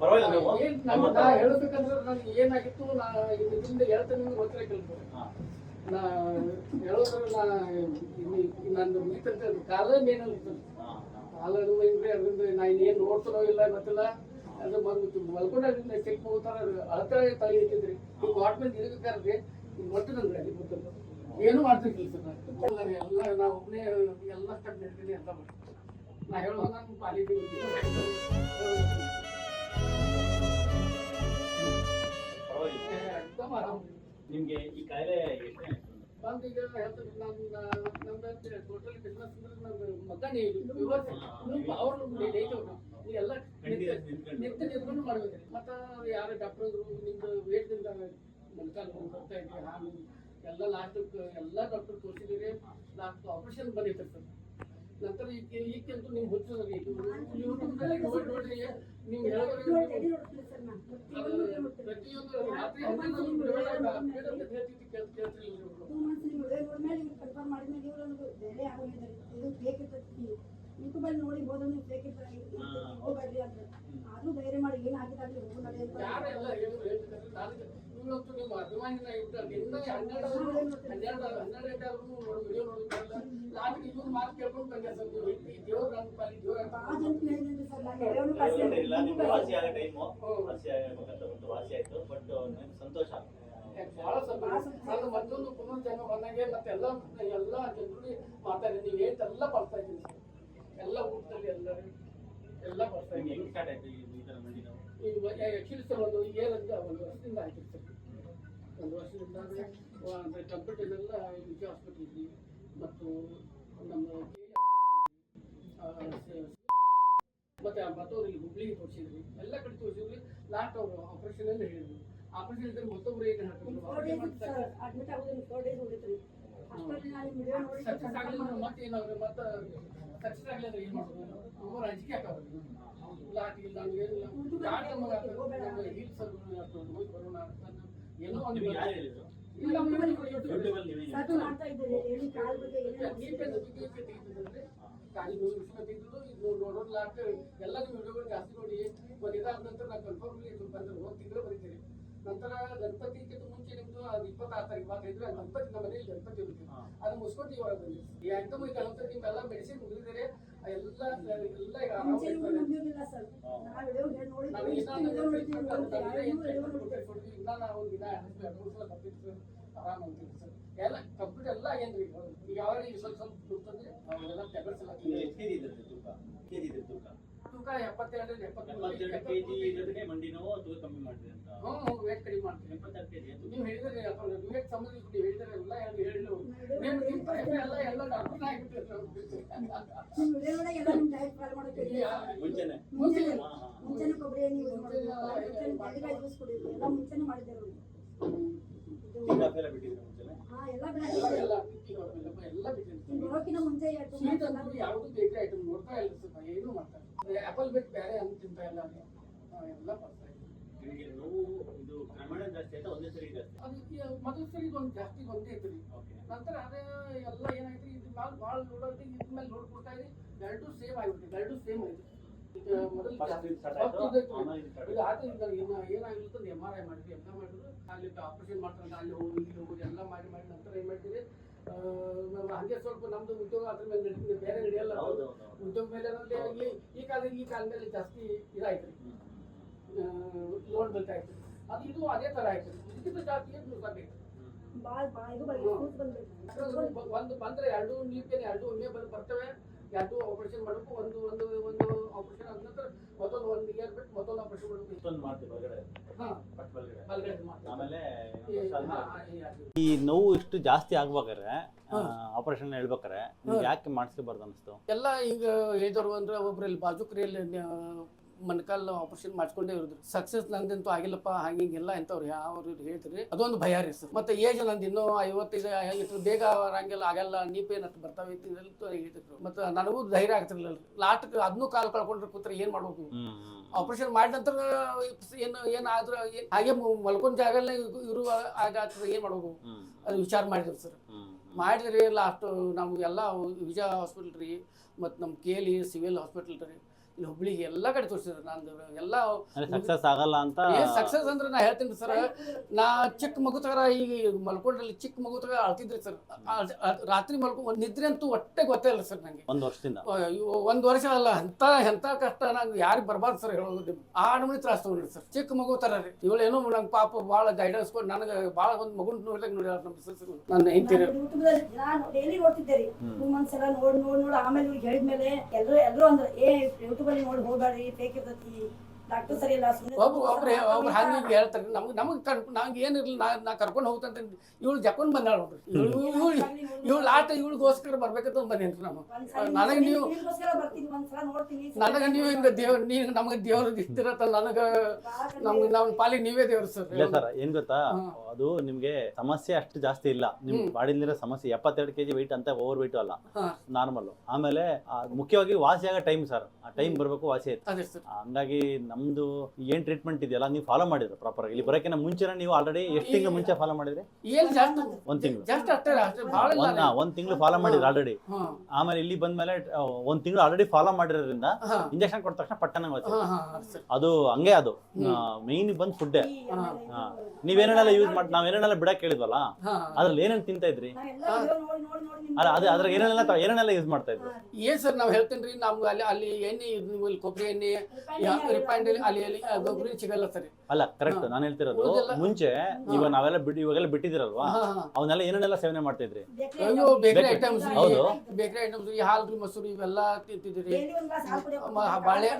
ಪರವಾಗಿಲ್ಲ ನೀವು ಏನಾಗಿತ್ತು ನಾನು ಹೇಳ್ತೀನಿ. ನಾ ಹೇಳೋದ್ರಲ್ಲ ನಂದು ಇನ್ನೊಂದು ಕಾಲದ ಮೇನ್ ಇರ್ತದೆ ಕಾಲ ಅದರಿಂದ ನಾ ಏನು ನೋಡ್ತಾರೋ ಇಲ್ಲ ಗೊತ್ತಿಲ್ಲ. ಅದು ಬಂದು ಮಲ್ಕೊಂಡ್ರಿಂದ ಚೆಕ್ ಹೋಗ್ತಾರ ಅಳ್ತಾ ತಲೆ ಇಟ್ಟಿದ್ರಿ ಈಗ ವಾಟ್ ಮೇಲೆ ಇರಬೇಕಾದ್ರೆ ನಂಗೆ ಅಲ್ಲಿ ಗೊತ್ತಿಲ್ಲ ಏನು ಮಾಡ್ತಿರ್ತಿಲ್ಲ ಸರ್ ಎಲ್ಲ ನಾ ಒಬ್ಬನೇ ಎಲ್ಲ ಕಡೆ ನಿಂತೀನಿ ಎಲ್ಲ ಮಾಡ್ತೀನಿ ನಾ ಹೇಳುವಾಗ ನಾನು ಪಾಲಿಟಿ ಎಕ್ದಮ್ ಆರಾಮ ನಿಮ್ಗೆ ಈ ಕಾಯಿಲೆ ಬಂದು ಈಗ ಹೇಳ್ತಾರೆ ನಮ್ಮ ನಮ್ದು ಟೋಟಲ್ ಬಿಸ್ನೆಸ್ ಅಂದ್ರೆ ನಮ್ದು ವಿವರ್ಸ್ ಅವ್ರು ನೀವು ಎಲ್ಲ ಲಾಸ್ಟ್ ನಿಂತ್ಕೊಂಡು. ನಿಂತು ನಿಂತ್ಕೊಂಡು ಮಾಡ್ಬೇಕ್ರಿ ಮತ್ತು ಯಾರು ಡಾಕ್ಟರ್ ನಿಮ್ದು ವೇಟ್ದಿಂದ ಮೊಣಕಾಲು ಬರ್ತಾ ಇದೆ ಆಮೇಲೆ ಎಲ್ಲ ಲಾಸ್ಟಕ್ಕೆ ಎಲ್ಲ ಡಾಕ್ಟರ್ ತೋರಿಸಿದ್ರೆ ಲಾಸ್ಟ್ ಆಪರೇಷನ್ ಬಂದಿತ್ತು ಸರ್. ನಂತರ ಈಗ. ಈಗಂತೂ ನಿಮ್ಗೆ ಹುಚ್ಚದ್ರಿ ಯೂಟ್ಯೂಬ್ನಲ್ಲಿ ನೋಡಿ ನೋಡ್ರಿ ನೀವು ಪ್ರತಿಯೊಂದು ರಾತ್ರಿ ಕೇಳ್- ಕೇಳ್ತಿರ್ಲಿಲ್ಲ ಇವ್ರು. ನೋಡಿ ಹೋದ್ರೆ ನೀವು ಫೇಕ್ ಇರ್ತಾರೆ ಹೋಗ್ಬೇಡ್ರಿ ಅಂತ ಆದ್ರೂ ಧೈರ್ಯ ಮಾಡಿ ಏನಾಗಿದ್ದಾಗಲಿ ಹೋಗು ನಡೆ ಅಂತ ಯಾರೆಲ್ಲ ಹೇಳಿದ್ರು ಹೇಳ್ತಿದ್ದಾರೆ ನಾನು ಇವತ್ತು ದಿನ ಹನ್ನೆರಡು ಹನ್ನೆರಡು ಹನ್ನೆರಡು ವಿಡಿಯೋ ನೋಡಿದ್ರಲ್ಲ. ಲಾಸ್ಟ್ ಇದೊಂದು ಮಾತು ಕೇಳ್ಕೊಂಡು ಬಂದೆ ಸರ್ ನೀವು ಈ ದೇವ್ರ ನನ್ನ ಪಾಲಿ ದೇವ್ರ ಇಲ್ಲ, ನಿಮ್ಗೆ ವಾಸಿ ಆಗೋ ಟೈಮು ವಾಸಿ ಆಗಬೇಕಂತ ಬಂತು ವಾಸಿ ಆಯ್ತು ಬಟ್ ನನಗೆ ಸಂತೋಷ ಬಹಳ ಸಂತೋಷ. ನಾನು ಮತ್ತೊಂದು ಪುನರ್ಜನ್ಮ ಬಂದಂಗೆ ಮತ್ತೆ ಎಲ್ಲ ಎಲ್ಲ ಜನರು ಮಾತಾಡಿ ನೀವು ಬರ್ತಾ ಇದ್ದೀನಿ ಸರ್. ಎಲ್ಲ ಊಟದಲ್ಲಿ ಎಲ್ಲರೂ ಎಲ್ಲ ಬರ್ತಾ ಇದ್ದೀನಿ ಆ್ಯಕ್ಚುಲಿ ಸರ್ ಒಂದು ಏನಂತ ಒಂದು ವರ್ಷದಿಂದ ಆಯ್ತು ಸರ್. ಒಂದು ವರ್ಷದಿಂದ ಅಂದರೆ ಎಲ್ಲ ವಿಜಯ ಹಾಸ್ಪಿಟಲ್ ಇದ್ವಿ. ಮತ್ತು ನಮ್ಮ ಮತ್ತು ಮತ್ತೊಬ್ಬರಿಗೆ ಹುಬ್ಳಿಗೆ ತೋರಿಸಿದ್ವಿ. ಎಲ್ಲ ಕಡೆ ತೋರಿಸಿದ್ವಿ. ಲಾಸ್ಟ್ ಅವರು ಆಪರೇಷನ್ ಎಲ್ಲ ಹೇಳಿದ್ರು. ಆಪರೇಷನ್ ಇದ್ರೆ ಮತ್ತೊಬ್ರು ಏನು ಸಕ್ಸಸ್ ಆಗಲಿಲ್ಲ ಮತ್ತೆ ಏನಾದ್ರು ಮತ್ತೆ ಸಕ್ಸಸ್ ಆಗಲಿಲ್ಲ ಏನು ಮಾಡೋದು? ಅವ್ರು ಅಂಜಿಕೆ ಲಾಟ್ ಇಲ್ಲ ಯಾಕೆ ನಮಗೆ ಹೋಗಿ ಬರೋಣ ಅಂತ. ಏನೋ ಒಂದು ಯಾರು ಹೇಳಿದ್ರು? ಮಾಡ್ತಾ ಇದ್ದಾರೆ ಹೇಳಿ ಕಾಲ್ ಬಗ್ಗೆ ಎಲ್ಲ ನೀವು ವಿಡಿಯೋಗಳು ಜಾಸ್ತಿ ನೋಡಿ ಒಂದು ಇದಾದ ನಂತರ ನಾನು ಕನ್ಫರ್ಮ್ ಬಂದ್ರೆ ಹೋಗಿ ತಿಂಗಳು ಬರೀತೀರಿ ನಂತರ ಗಣಪತಿಗಿಂತ ಮುಂಚೆ ನಿಮ್ದು ಇಪ್ಪತ್ತಾರು ತಾರೀಕು ಮಾತ್ರ ಇದ್ರೆ ಗಣಪತಿ ನಮ್ಮ ಮನೆಯಲ್ಲಿ ಗಣಪತಿ ಇರುತ್ತೆ. ಅದು ಮುಗಿಸ್ಕೊಂಡು ಇವಾಗ ಬಂದಿದೆ ಈ ಈಗ ಗಣಪತಿ ನಿಮ್ಮೆಲ್ಲ ಮೆಡಿಸಿನ್ ಮುಗಿದಿದ್ದಾರೆ ಎಲ್ಲ ಎಲ್ಲ ಈಗ ನಾವು ಒಂದು ದಿನ ಎರಡು ಮೂರು ಸಲ ಬರ್ತಿತ್ತು ಸರ್. ಆರಾಮ ಅಂತೀವಿ ಸರ್. ಎಲ್ಲ ಏನ್ರಿ ಈಗ ಯಾವ ಈಗ ಸ್ವಲ್ಪ ಸ್ವಲ್ಪ ದುಡ್ತಂದ್ರೆ ಅವೆಲ್ಲ ಟ್ಯಾಬ್ಲೆಟ್ಸ್ ಎಲ್ಲ ತೂಕ? ಕೆಜಿ ಇದ್ರ ತೂಕ? ತೂಕ ಎಪ್ಪತ್ತೆರಡು ಎಪ್ಪತ್ಮೂರು ಎಪ್ಪತ್ತೆರಡು ಕೆಜಿ ಇರೋದಕ್ಕೆ ಮಂಡಿ ನೋವು ತೂಕ ಕಮ್ಮಿ ಮಾಡಿದೆ ಅಂತ? ಹ್ಞೂ ಹ್ಞೂ ವೇಟ್ ಕಡಿಮೆ ಮಾಡ್ತೀವಿ. ಎಪ್ಪತ್ತೆರಡು ಕೆಜಿ ನೀವು ಹೇಳಿದ್ರೆ ಅಥವಾ ವೇಟ್ ಸಂಬಂಧ ನೀವು ಹೇಳಿದ್ರೆ ಎಲ್ಲ ಹೇಳಿ ನಿಮ್ಮ ಡಾಕ್ಟರ್ ಮುಂಚೆನೆ? ಮುಂಚೆನೆ ಕೊಬ್ಬರಿ ಎಣ್ಣೆ ಮುಂಚೆನೆ ಬಾಳೆಕಾಯಿ ಯಾವುದು ಬೇಕರಿ ಐಟಮ್ ನೋಡ್ತಾ ಇಲ್ಲ ಸ್ವಲ್ಪ ಏನು ಮಾಡ್ತಾರೆ ಆಪಲ್ ಬಿಟ್ಟು ಬೇರೆ ಹಣ್ಣು ತಿಂತಾ ಇಲ್ಲ ಎಲ್ಲ ಬರ್ತಾ ಆಯ್ತಾ ಒಂದೇ ಸರಿ ಒಂದು ಜಾಸ್ತಿ ಒಂದೇ ಐತ್ರಿ ನಂತರ ಅದೇ ಎಲ್ಲ ಏನಾಯ್ತು ಇದ್ರ ಮ್ಯಾಲ ಭಾಳ ನೋಡೋದು ಇದ್ರ ಮೇಲೆ ನೋಡ್ಕೊಡ್ತಾ ಇದ್ರಿ ಎರಡು ಸೇಮ್ ಆಗಿಬಿಟ್ಟು ಎರಡೂ ಸೇಮ್ ಐತಿ ಇದು ಏನಾಗಿರುತ್ತೆ ಎಂ ಆರ್ ಐ ಮಾಡಿದ್ವಿ ಎಲ್ಲ ಮಾಡಿದ್ರು. ಅಲ್ಲಿ ಆಪರೇಷನ್ ಮಾಡ್ತಾರೆ ಅಲ್ಲಿ ಹೋಗಿ ಇಲ್ಲಿ ಹೋಗೋದು ಎಲ್ಲ ಮಾಡಿ ಮಾಡಿ ನಂತರ ಏನು ಮಾಡ್ತೀವಿ ಹಂಗೆ ಸ್ವಲ್ಪ ನಮ್ದು ಉದ್ಯೋಗ ಅದ್ರ ಮೇಲೆ ನಡೀತಿದೆ ಬೇರೆ ನಡೆಯಲ್ಲ ಹೌದು ಹೌದು ಹೌದು. ಉದ್ಯೋಗ ಮೇಲೆ ಅಂದ್ರೆ ಈ ಈ ಕಾಲ ಈ ಕಾಲ ಮೇಲೆ ಜಾಸ್ತಿ ಇದಾಯ್ತು. ಲೋನ್ ಬೇಕಾಯ್ತು ಅದು ಇದು ಅದೇ ತರ ಆಯ್ತು. ಇದಕ್ಕಿಂತ ಜಾಸ್ತಿ ಏನು ಇದು ಬಂದು ಒಂದು ಬಂದ್ರೆ ಎರಡು ನೀರ್ಗೆ ಎರಡು ಒಮ್ಮೆ ಬಂದು ಬರ್ತವೆ. ಎರಡು ಆಪರೇಷನ್ ಮಾಡಬೇಕು ಒಂದು ಒಂದು ಒಂದು ಆಪರೇಷನ್ ಆದ ನಂತರ ಮತ್ತೊಂದು ಒಂದು ಇಯರ್ ಬಿಟ್ಟು ಮತ್ತೊಂದು ಆಪರೇಷನ್ ಮಾಡಬೇಕು ಇಷ್ಟೊಂದು ಮಾಡ್ತೀವಿ ಹೊರಗಡೆ. ಹಾ. ಬಲ್ಗಡೆ. ಆಮೇಲೆ ಈ- ನೋವು ಇಷ್ಟು ಜಾಸ್ತಿ ಆಗ್ಬೇಕಾದ್ರೆ ಆಪರೇಷನ್ ಹೇಳ್ಬೇಕಾರೆ ನಿಮ್ಗೆ ಯಾಕೆ ಮಾಡಿಸ್ಬಾರ್ದು ಅನಿಸ್ತು ಎಲ್ಲ ಈಗ ಹೇಳಿದವರು ಅಂದ್ರೆ ಒಬ್ರಲ್ಲಿ ಬಾಜುಕ್ರಿಯಲ್ಲಿ ಮೊಣಕಾಲ್ ಆಪರೇಷನ್ ಮಾಡ್ಕೊಂಡೇ ಇರೋದು. ಸಕ್ಸಸ್ ನಂದಂತೂ ಆಗಿಲ್ಲಪ್ಪ ಹಂಗಿಂಗೆಲ್ಲ ಇಂಥವ್ರು ಯಾವ ಹೇಳ್ತೀರಿ? ಅದೊಂದು ಭಯ ರೀ ಸರ್. ಮತ್ತೆ ಏಜ್ ನಂದು ಇನ್ನೂ ಐವತ್ತೈದು ಇಷ್ಟು ಬೇಗ ಹಂಗೆಲ್ಲ ಆಗಲ್ಲ ನೀ ಪೇನ್ ಅಂತ ಬರ್ತಾವೆ ಹೇಳ್ತಿದ್ರು. ಮತ್ತೆ ನನಗೂ ಧೈರ್ಯ ಆಗ್ತಿರ್ಲಿಲ್ಲ ಲಾಸ್ಟ್ ಅದನ್ನೂ ಕಾಲು ಕಳ್ಕೊಂಡ್ರೆ ಕೂತ್ರೆ ಏನ್ ಮಾಡ್ಬೇಕು. ಆಪರೇಷನ್ ಮಾಡಿದ ನಂತರ ಏನು ಏನಾದ್ರೂ ಏನ್- ಹಾಗೆ ಮಲ್ಕೊಂಡ್ ಜಾಗಲ್ಲೇ ಇರು ಆಗಾತ್ರ ಏನ್ ಮಾಡ್ಬೇಕು? ಅದು ವಿಚಾರ ಮಾಡಿದ್ರು ಸರ್. ಮಾಡಿದ್ರಿ ಲಾಸ್ಟ್ ನಮ್ಗೆಲ್ಲ ವಿಜಯ ಹಾಸ್ಪಿಟಲ್ ರೀ ಮತ್ತು ನಮ್ಮ K L E civil hospital ರೀ. ಇಲ್ಲಿ ಹುಬ್ಳಿಗೆ ಎಲ್ಲ ಕಡೆ ತೋರಿಸಿದ್ರು ನಂದು. ಎಲ್ಲ ಸಕ್ಸಸ್ ಆಗಲ್ಲ ಅಂತ ಏನ್ ಸಕ್ಸಸ್ ಅಂದ್ರೆ ನಾ ಹೇಳ್ತೀನಿ ಸರ್ ನಾ ಚಿಕ್ಕ ಮಗು ತಗರ ಈಗ ಮಲ್ಕೊಂಡ್ರಲ್ಲಿ ಚಿಕ್ಕ ಮಗು ತಗ ಅಳ್ತಿದ್ರಿ ಸರ್ ರಾತ್ರಿ ಮಲ್ಕೊ ನಿದ್ರೆ ಅಂತೂ ಒಟ್ಟೆ ಗೊತ್ತೇ ಇಲ್ಲ ಸರ್ ನಂಗೆ. ಒಂದ್ ವರ್ಷದಿಂದ. ಒಂದು ವರ್ಷ ಅಲ್ಲ ಎಂತ ಎಂತ ಕಷ್ಟ ನಂಗೆ ಯಾರಿಗೆ ಬರ್ಬಾರ್ದು ಸರ್ ಹೇಳೋದು ಆ ನಮೂನಿ ತ್ರಾಸ ತಗೊಂಡ್ರಿ ಸರ್ ಚಿಕ್ಕ ಮಗು ತರ ಇವಳು ಏನೋ ನಂಗೆ ಪಾಪ ಭಾಳ ಗೈಡೆನ್ಸ್ ಕೊಟ್ಟು ನನಗೆ ಭಾಳ ಒಂದು ಮಗು ನೋಡ್ಲಿಕ್ಕೆ ನೋಡಿ ನಮ್ಮ ಸರ್ ನನ್ನ ಹೆಂಡ್ತಿರಿ ನಾನು ಡೈಲಿ ನೋಡ್ತಿದ್ದೆ ರೀ. ಟೂ ಮಂತ್ಸ್ ಎಲ್ಲ ನೋಡ್ ನೋಡ್ ನೋಡ್ ಆಮೇಲೆ ಇವ್ರಿಗೆ ಹೇಳಿದ್ಮೇಲೆ ಎಲ್ಲರೂ ಎಲ್ಲರೂ ಅಂದ್ರೆ ಏ ಯೂಟ್ಯೂಬ್ ಅಲ್ಲಿ ನೋಡಿ ಹೋಗ್ಬೇಡ್ರಿ ಫೇಕ್ ಇರ್ತೈತಿ. ಡಾಕ್ಟರ್ ಸರಿ ಇಲ್ಲ ಸುಮ್ಮನೆ ಒಬ್ಬ ಒಬ್ರು ಒಬ್ರು ಹಂಗೆ ಹಿಂಗೆ ಹೇಳ್ತಾರೆ. ನಮ್ಗೆ ನಮಗೆ ಕರ್ ನಂಗೆ ಏನಿರಲಿಲ್ಲ ನಾ ನಾ ಕರ್ಕೊಂಡು ಹೋಗ್ತಂತ. ಇವಳು ಜಕ್ಕೊಂಡು ಬಂದಾಳ ನೋಡ್ರಿ. ಇವಳು ಇವಳು ಇವಳು ಲಾಸ್ಟ್ ಇವಳಿಗೋಸ್ಕರ ಬರ್ಬೇಕಂತ ಬಂದೇನ್ರಿ ನಾವು. ನನಗೆ ನೀವು ನಿಮ್ಗೋಸ್ಕರ ಬರ್ತೀನಿ ಒಂದ್ಸಲ ನೋಡ್ತೀನಿ. ನನಗೆ ನೀವು ಹಿಂಗೆ ದೇವ್ರ ನೀವು ನಮಗೆ ದೇವ್ರ ಇಷ್ಟಿರತ್ತ ನನಗೆ ನಮ್ಗೆ ನಮ್ಮ ಪಾಲಿಗೆ ನೀವೇ ದೇವ್ರು ಸರ್. ಇಲ್ಲ ಸರ್ ಏನ್ ಗೊತ್ತಾ? ಅದು ನಿಮ್ಗೆ ಸಮಸ್ಯೆ ಅಷ್ಟು ಜಾಸ್ತಿ ಇಲ್ಲ. ನಿಮ್. ಬಾಡಿಲಿರೋ ಸಮಸ್ಯೆ ಎಪ್ಪತ್ತೆರಡು ಕೆಜಿ ವೈಟ್ ಅಂತ ಓವರ್ ವೆಯ್ಟ್ ಅಲ್ಲ. ನಾರ್ಮಲ್ ಆಮೇಲೆ ಆ, ಮುಖ್ಯವಾಗಿ ವಾಸಿ ಆಗೋ ಟೈಮ್ ಸರ್. ಆ ಟೈಮ್ ಬರ್ಬೇಕು ವಾಸಿ ಆಯ್ತು. ಹಂಗಾಗಿ ನಮ್ದು ಏನ್ ಟ್ರೀಟ್ಮೆಂಟ್ ಇದೆಯಲ್ಲ ನೀವು ಫಾಲೋ ಮಾಡಿದ್ರೆ ಪ್ರಾಪರ್ ಇಲ್ಲಿ ಬರೋಕಿನ ಮುಂಚೆನೇ ನೀವು ಆಲ್ರೆಡಿ ಎಷ್ಟು ತಿಂಗಳು ಮುಂಚೆ ಫಾಲೋ ಮಾಡಿದ್ರೆ? ಒಂದ್ ತಿಂಗಳು. ಜಸ್ಟ್ ಅಷ್ಟೇ ಅಷ್ಟೇ ಭಾಳ ಇಲ್ಲ ಒಂದ್ ಒಂದ್ ತಿಂಗಳು ಫಾಲೋ ಮಾಡಿದ್ರೆ ಆಲ್ರೆಡಿ ಆಮೇಲೆ ಇಲ್ಲಿ ಬಂದ್ಮೇಲೆ ಒಂದ್ ತಿಂಗಳು ಆಲ್ರೆಡಿ ಫಾಲೋ ಮಾಡಿರೋದ್ರಿಂದ ಇಂಜೆಕ್ಷನ್ ಕೊಟ್ಟ ತಕ್ಷಣ ಪಟ್ಟಣ ಅದು ಹಂಗೆ ಅದು. ಮೈನ್ ಬಂದ್ ಫುಡ್ ನೀವೇನೇನೆಲ್ಲ ಯೂಸ್ ಮಾಡಿ ನಾವೇನೇನೆಲ್ಲ ಬಿಡಕ್ ಹೇಳಿದ್ವಲ್ಲ ಅದ್ರಲ್ಲಿ ಏನೇನ್ ತಿಂತ ಇದ್ರಿ? ಅಲ್ಲ ಅದೇ ಅದ್ರ ಏನೇನೆಲ್ಲ ಏನೇನೆಲ್ಲ ಯೂಸ್ ಮಾಡ್ತಾ ಇದ್ರಿ? ಏನ್ ಸರ್ ನಾವು ಹೇಳ್ತೀನಿ ನಮ್ಗೆ ಅಲ್ಲಿ ಅಲ್ಲಿ ಎಣ್ಣೆ ನೀವು ಇಲ್ಲಿ ಕೊಬ್ಬರಿ ಎಣ್ಣೆ ಅಲ್ಲಿ ಅಲ್ಲಿ ಗೊಬ್ಬರ ಸಿಗಲ್ಲ ಸರ್. ಅಲ್ಲ ಕರೆಕ್ಟ್ ನಾನು ಹೇಳ್ತಿರೋದು ಮುಂಚೆ ಇವಾಗ ನಾವೆಲ್ಲ ಬಿಟ್ಟು ಇವಾಗೆಲ್ಲ ಬಿಟ್ಟಿದಿರಲ್ವಾ ಅವನ್ನೆಲ್ಲ ಏನೇನೆಲ್ಲ ಸೇವನೆ ಮಾಡ್ತಾ ಇದ್ರಿ ಅಯ್ಯೋ ಬೇಕರಿ. ಐಟಮ್ಸ್. ಹೌದು. ಬೇಕರಿ ಐಟಮ್ಸ್ ಈ ಹಾಲು ರೀ ಮೊಸರು ಇವೆಲ್ಲ ತಿಂತಿದ್ರಿ ಬಾಳೆ-.